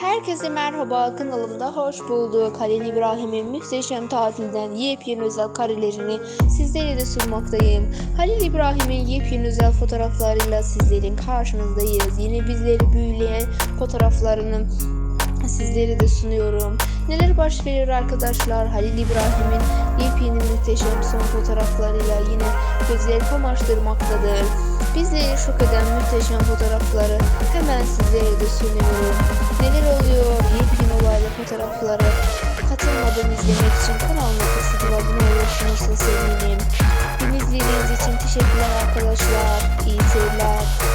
Herkese merhaba kanalımda hoş bulduk. Halil İbrahim'in muhteşem tatilden yepyeni özel karelerini sizlere de sunmaktayım. Halil İbrahim'in yepyeni özel fotoğraflarıyla sizlerin karşınızdayız. Yine bizleri büyüleyen fotoğraflarını sizlere de sunuyorum. Neler baş verir arkadaşlar? Halil İbrahim'in yepyeni muhteşem son fotoğraflarıyla yine gözleri kamaştırmaktadır. Bizleri şok eden muhteşem fotoğrafları hemen sizlere de sunuyorum fotoğrafları. Katılmadan izlemek için kanalıma kesinlikle abone olursanız sevinirim. Beni izlediğiniz için teşekkürler arkadaşlar. İyi seyirler.